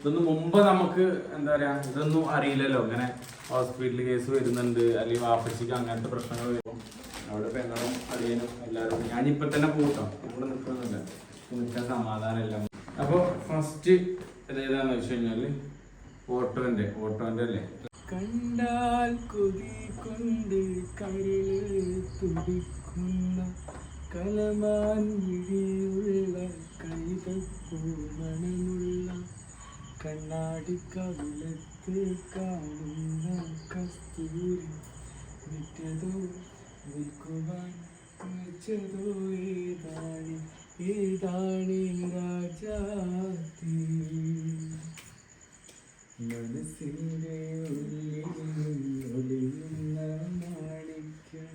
ഇതൊന്നും മുമ്പ് നമുക്ക് എന്താ പറയാ ഇതൊന്നും അറിയില്ലല്ലോ. ഇങ്ങനെ ഹോസ്പിറ്റൽ കേസ് വരുന്നുണ്ട് അല്ലെങ്കിൽ വാപ്പച്ചിക്ക് അങ്ങനത്തെ പ്രശ്നങ്ങൾ വരും. അവിടെ പെണ്ണും അടിയനും എല്ലാവരും ഞാനിപ്പൊ തന്നെ പോട്ടോ ഇവിടെ നിൽക്കുന്നില്ല നിൽക്കാൻ സമാധാനമില്ല. അപ്പൊ ഫസ്റ്റ് ഏതാന്ന് വെച്ച് കഴിഞ്ഞാൽ ഓട്ടോന്റെ ഓട്ടോന്റെ അല്ലേ? കണ്ടാൽ കൊതി കൊണ്ട് തുടിക്കുന്ന കലമാൻ വിഴിയുള്ള കവിളത്ത് കാണുന്ന കസ്തൂരി വിറ്റതോ വിൽക്കുവാൻ വെച്ചതോ ഏതാണ്? ഏതാണ് രാജാതി? മനസ്സിന്റെ ഉള്ളിൽ ഒളിയുന്ന മാണിക്യം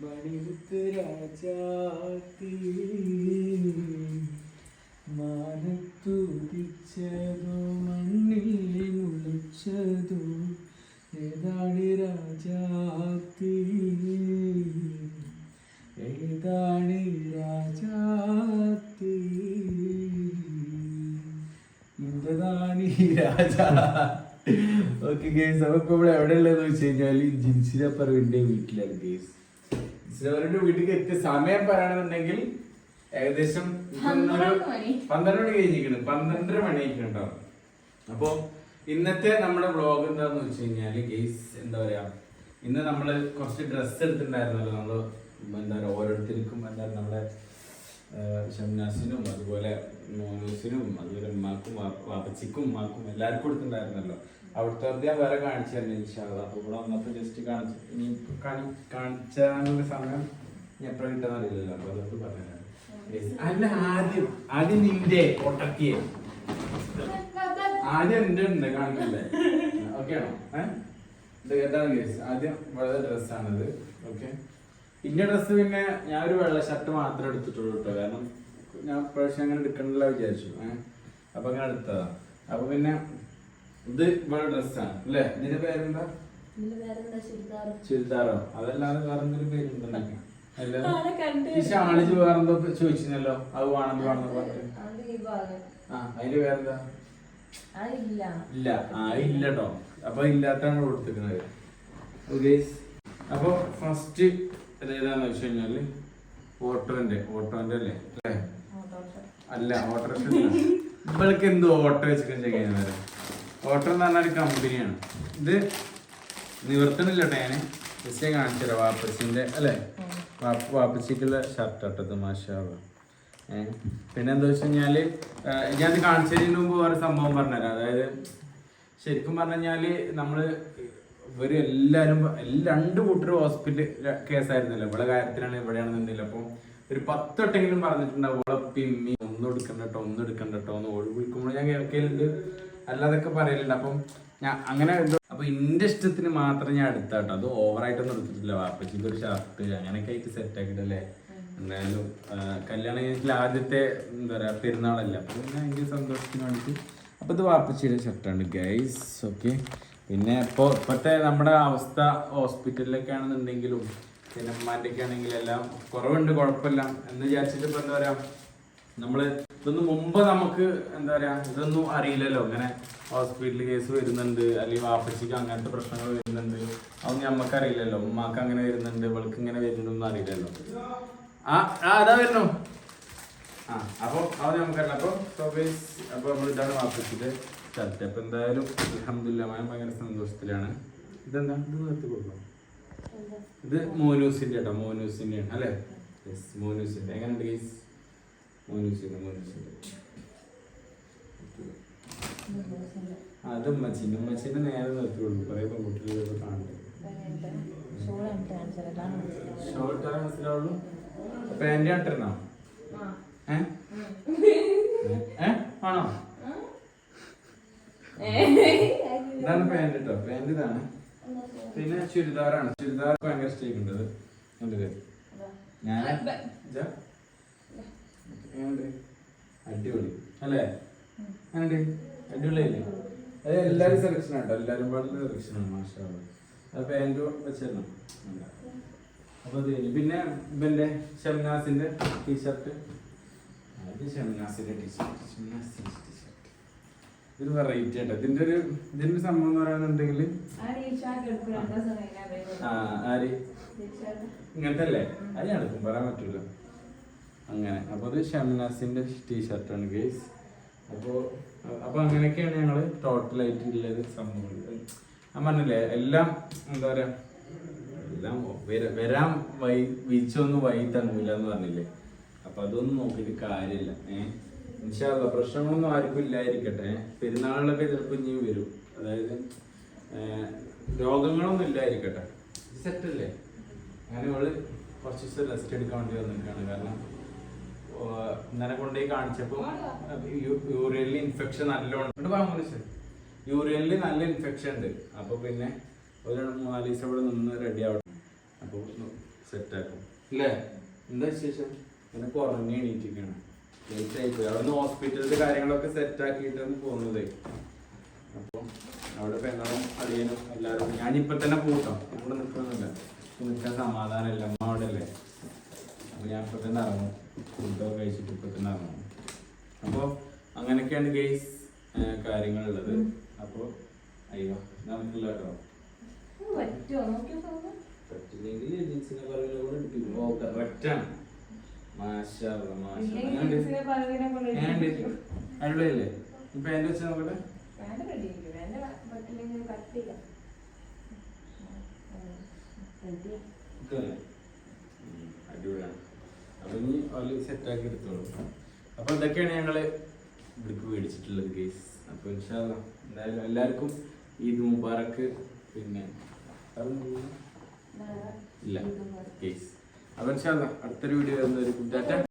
മണിമുത്ത് രാജാത്തി മാനത്തുതിച്ചതോ മണ്ണിൽ മുളിച്ചതോ ഏതാണി രാജാത്തി ഏതാണി രാജാത്തി ഇന്റതാണ് രാജാ? ഓക്കെ ഗേസ് നമുക്ക് ഇവിടെ എവിടെ ഉള്ളതെന്ന് വെച്ച് കഴിഞ്ഞാൽ ജിൻസിര പറവിന്റെ വീട്ടിലാണ് ഗേസ് ജിൻസിര പറവിന്റെ വീട്ടിലേക്ക് എത്തിയ സമയം പറയുകയാണെന്നുണ്ടെങ്കിൽ ഏകദേശം പന്ത്രണ്ട് മണി. കഴിഞ്ഞിരിക്കണം പന്ത്രണ്ടര മണി ആയിക്കുണ്ടോ അപ്പൊ ഇന്നത്തെ നമ്മുടെ വ്ളോഗ് എന്താന്ന് വെച്ച് കഴിഞ്ഞാൽ ഗെയ്സ് എന്താ പറയാ ഇന്ന് നമ്മൾ കുറച്ച് ഡ്രസ്സ് എടുത്തിട്ടുണ്ടായിരുന്നല്ലോ. നമ്മൾ എന്താ പറയാ ഓരോരുത്തർക്കും എന്താ നമ്മുടെ ഷംനാസിനും അതുപോലെ മോനൂസിനും അതുപോലെ ഉമ്മാക്കും വാപ്പച്ചിക്കും ഉമ്മാക്കും എല്ലാവർക്കും എടുത്തിട്ടുണ്ടായിരുന്നല്ലോ അവിടുത്തെ ഞാൻ വേറെ കാണിച്ചു തന്നെ ഇൻഷാല്ല അപ്പൊ ഇവിടെ വന്നപ്പോ ജസ്റ്റ് കാണിച്ചു ഇനി കാണിച്ചാനുള്ള സമയം എപ്പോഴും കിട്ടാൻ അറിയില്ലല്ലോ. അപ്പൊ അതുകൊണ്ട് പറഞ്ഞതാണ് അല്ല ആദ്യം ആദ്യം നിന്റെ ഒട്ടക്കിയെ ആദ്യം എന്റെ ഉണ്ട് കാണിക്കണ്ടേ ഓക്കെ ആണോ? ഇത് എന്താണ് കേസ് ആദ്യം വളരെ ഡ്രസ്സാണിത് ഓക്കെ ഇന്ന ഡ്രസ്സ് പിന്നെ ഞാൻ ഒരു വെള്ള ഷർട്ട് മാത്രം എടുത്തിട്ടുള്ളൂ കേട്ടോ കാരണം ഞാൻ പ്രാവശ്യം അങ്ങനെ എടുക്കണില്ല വിചാരിച്ചു. ഏഹ് അപ്പൊ അങ്ങനെ എടുത്തതാ. അപ്പൊ പിന്നെ ഇത് ഇവിടെ ഡ്രസ്സാണ് അല്ലേ? ഇതിന്റെ പേരെന്താ? ചുരിദാറോ അതല്ലാതെ വേറെന്തൊരു പേരുണ്ടെന്നൊക്കെ ഈ ഷാൾ വേറെന്തോ ചോദിച്ചിരുന്നല്ലോ അത് വേണമെന്ന് വേണമെന്ന് പറഞ്ഞിട്ട്. ആ അതിന്റെ പേരെന്താ ഇല്ല ആ ഇല്ല കേട്ടോ അപ്പൊ ഇല്ലാത്താണ് കൊടുത്തിരിക്കുന്നത്. അപ്പൊ ഫസ്റ്റ് ഏതാന്ന് വെച്ച് കഴിഞ്ഞാൽ ഓട്ടോന്റെ ഓട്ടോന്റെ അല്ലേ? അല്ലേ? അല്ല ഓട്ടോ ഇവൾക്ക് എന്തോ ഓട്ടോ വെച്ചിട്ട് ചെയ്യുന്നത് ഓട്ടോ എന്ന് പറഞ്ഞാൽ ഒരു കമ്പനിയാണ്. ഇത് നിവർത്തണില്ല ടേനെ ജസ്റ്റ് കാണിച്ചു തരാം വാപ്പസിന്റെ അല്ലേ? വാപ്പ- വാപ്പച്ചിക്കുള്ള ഷർട്ട് ഇട്ടത് മാഷാവ് പിന്നെ എന്താ വെച്ച് കഴിഞ്ഞാൽ ഞാൻ കാണിച്ചതിന് മുമ്പ് വേറെ സംഭവം പറഞ്ഞുതരാം. അതായത് ശരിക്കും പറഞ്ഞു കഴിഞ്ഞാൽ നമ്മൾ ഇവർ എല്ലാരും രണ്ടു കൂട്ടരും ഹോസ്പിറ്റൽ കേസായിരുന്നല്ലോ. ഇവിടെ കാര്യത്തിലാണ് ഇവിടെയാണെന്നുണ്ടെങ്കിൽ. അപ്പം ഒരു പത്തൊട്ടെങ്കിലും പറഞ്ഞിട്ടുണ്ടാവും ഓളെ പിമ്മി ഒന്നും എടുക്കണ്ട കേട്ടോ ഒന്നും എടുക്കണ്ട കേട്ടോ എന്ന് ഓടി ഞാൻ കേൾക്കലുണ്ട്. അല്ലാതൊക്കെ പറയലുണ്ട്. അപ്പം ഞാൻ അങ്ങനെ എന്തോ അപ്പൊ എന്റെ ഇഷ്ടത്തിന് മാത്രം ഞാൻ എടുത്ത കേട്ടോ അത് ഓവറായിട്ടൊന്നും എടുത്തിട്ടില്ല. വാപ്പച്ചിക്ക് ഒരു ഷർട്ട് അങ്ങനെയൊക്കെ ആയിട്ട് സെറ്റ് ആക്കിയിട്ടല്ലേ? എന്തായാലും കല്യാണം കഴിഞ്ഞിട്ടുള്ള ആദ്യത്തെ എന്താ പറയാ പെരുന്നാളല്ല? അപ്പൊ പിന്നെ എനിക്ക് സന്തോഷത്തിന് വേണ്ടിയിട്ട്. അപ്പൊ ഇത് വാപ്പച്ചിയുടെ ഷർട്ടാണ് ഗൈസ് ഓക്കെ പിന്നെ ഇപ്പോൾ ഇപ്പോഴത്തെ നമ്മുടെ അവസ്ഥ ഹോസ്പിറ്റലിലൊക്കെ ആണെന്നുണ്ടെങ്കിലും പിന്നെ ഉമ്മാന്റെ ഒക്കെ ആണെങ്കിലും എല്ലാം കുറവുണ്ട് കുഴപ്പമില്ല. എന്ന് വിചാരിച്ചിട്ട് ഇപ്പൊ എന്താ പറയാ നമ്മൾ ഇതൊന്നും മുമ്പ് നമുക്ക് എന്താ പറയാ ഇതൊന്നും അറിയില്ലല്ലോ. ഇങ്ങനെ ഹോസ്പിറ്റലിൽ കേസ് വരുന്നുണ്ട് അല്ലെങ്കിൽ വാപ്പച്ചിക്ക് അങ്ങനത്തെ പ്രശ്നങ്ങൾ വരുന്നുണ്ട്. അതൊന്നും നമുക്ക് അറിയില്ലല്ലോ. ഉമ്മാക്ക് അങ്ങനെ വരുന്നുണ്ട് ഇവൾക്ക് ഇങ്ങനെ വരുന്നുണ്ടെന്നും അറിയില്ലല്ലോ. ആ ആ അതാ വരുന്നു. ആ അപ്പോൾ അത് നമുക്കറിയില്ല അപ്പോൾ സോബേസ് അപ്പോൾ നമ്മൾ ഇതാണ് വാപ്പച്ചിന്റെ ഷർട്ട് അപ്പോൾ എന്തായാലും അലഹമില്ല ഭയങ്കര സന്തോഷത്തിലാണ്. ഇതെന്താ? ഇത് നിർത്തി കൊടുക്കണം ഇത് മോനൂസിന്റെ കേട്ടോ മോനൂസിന്റെ ആണ് അല്ലേ? യെസ് മോനൂസിന്റെ. എങ്ങനെയുണ്ട് ഗൈസ് മോനൂസിന്റെ ആ, അത് ഉമ്മച്ചിന്റെ ഉമ്മച്ചിന്റെ നേരെ നിർത്തി കൊടുക്കും കുറെ പെൺകുട്ടികൾ കാണണ്ടേ? ഷോർട്ട് ഇട്ടാലേ മനസ്സിലാവുള്ളൂ. പാന്റ് ഏ? ആണോ? ഇതാണ് പാന്റ് കേട്ടോ പാന്റ് ഇതാണ്. പിന്നെ ചുരിദാറാണ്. ചുരിദാർ ഭയങ്കര സ്റ്റേക്ക് ഉണ്ട് അത് ഞാൻ? അടിപൊളി. അല്ലേ? അടിപൊളിയല്ലേ? അത് എല്ലാരും സെലക്ഷൻ ആട്ടോ എല്ലാരും പാടുന്ന സെലക്ഷൻ ആണ് മാഷാ അല്ലാ. അത് പാന്റ് വെച്ചിരുന്നു അപ്പൊ അത് പിന്നെ ഇവന്റെ ഷംനാസിന്റെ ടീഷർട്ട് അത് ഷംനാസിന്റെ ടീഷർട്ട് ടീഷർട്ട് ഇതൊരു വെറൈറ്റി ആട്ടോ ഇതിന്റെ ഒരു ഇതിന്റെ സംഭവം എന്ന് പറയുന്നുണ്ടെങ്കിൽ ആ ആര്? ഇങ്ങനത്തെ അല്ലേ? അത് ഞാൻ എടുക്കും. പറയാൻ പറ്റൂല. അങ്ങനെ. അപ്പോൾ അത് ടീഷർട്ട് ടീഷർട്ടാണ് ഗേസ് അപ്പോൾ അപ്പോൾ അങ്ങനെയൊക്കെയാണ് ഞങ്ങൾ ടോട്ടലായിട്ടുള്ളത് സംഭവം. ഞാൻ പറഞ്ഞില്ലേ എല്ലാം എന്താ പറയാ എല്ലാം വര- വരാൻ വൈ വീഴ്ചയൊന്നും വൈ തങ്ങൂല എന്ന് പറഞ്ഞില്ലേ? അപ്പൊ അതൊന്നും നോക്കിയിട്ട് കാര്യമില്ല. ഏഹ് ഇൻഷാല്ല പ്രശ്നങ്ങളൊന്നും ആർക്കും ഇല്ലായിരിക്കട്ടെ? പെരുന്നാളിലൊക്കെ ചിലപ്പോൾ ഇനിയും വരും. അതായത് രോഗങ്ങളൊന്നും ഇല്ലായിരിക്കട്ടെ. സെറ്റല്ലേ അങ്ങനെ അവൾ കുറച്ച് ദിവസം റെസ്റ്റ് എടുക്കാൻ വേണ്ടി വന്നിരിക്കുകയാണ്. കാരണം ഇന്നലെ കൊണ്ടുപോയി കാണിച്ചപ്പോൾ യൂറിയനിൽ ഇൻഫെക്ഷൻ നല്ലോണം വാങ്ങുന്നു യൂറിയനിൽ നല്ല ഇൻഫെക്ഷൻ ഉണ്ട്. അപ്പോൾ പിന്നെ ഒരു മൂന്നാൽ ദിവസം ഇവിടെ നിന്ന് റെഡി ആവണം അപ്പോൾ സെറ്റ് ആക്കും. ഇല്ലേ? എന്താ വിശേഷം? പിന്നെ കുറഞ്ഞ എണീറ്റിരിക്കണം. ലേറ്റ് ആയിപ്പോയി അവിടെ നിന്ന് ഹോസ്പിറ്റലിന്റെ കാര്യങ്ങളൊക്കെ സെറ്റ് ആക്കിയിട്ടാണ് പോകുന്നത്. അപ്പോൾ അവിടെ പെങ്ങളും അടിയനും എല്ലാവരും. ഞാനിപ്പോ തന്നെ പോട്ടോ. ഇവിടെ നിൽക്കുന്നില്ല. നിൽക്കാൻ സമാധാനമില്ല. അമ്മ അവിടെ അല്ലേ അപ്പൊ ഞാൻ ഇപ്പൊ തന്നെ ഇറങ്ങും. ഫുഡൊക്കെ കഴിച്ചിട്ട് ഇപ്പൊ തന്നെ ഇറങ്ങും. അപ്പോൾ അങ്ങനെയൊക്കെയാണ് ഗെയ്സ് കാര്യങ്ങളുള്ളത്. അപ്പോൾ അയ്യോ നമുക്കില്ല കേട്ടോ. പറ്റില്ലെങ്കിൽ കൂടെ എടുപ്പിക്കും ഓ കറക്റ്റാണ്? അപ്പൊ അവർ സെറ്റാക്കി എടുത്തോളൂ. അപ്പോൾ ഇതൊക്കെയാണ് ഞങ്ങൾ ഇവിടേക്ക് മേടിച്ചിട്ടുള്ളത് കേസ് അപ്പോൾ ഇൻഷാല്ല എന്തായാലും എല്ലാവർക്കും ഈദ് മുബാറക്ക് പിന്നെ? ഇല്ല. കേസ് അപ്പൊ ഇൻഷാല്ല അടുത്തൊരു വീഡിയോ വരുന്നൊരു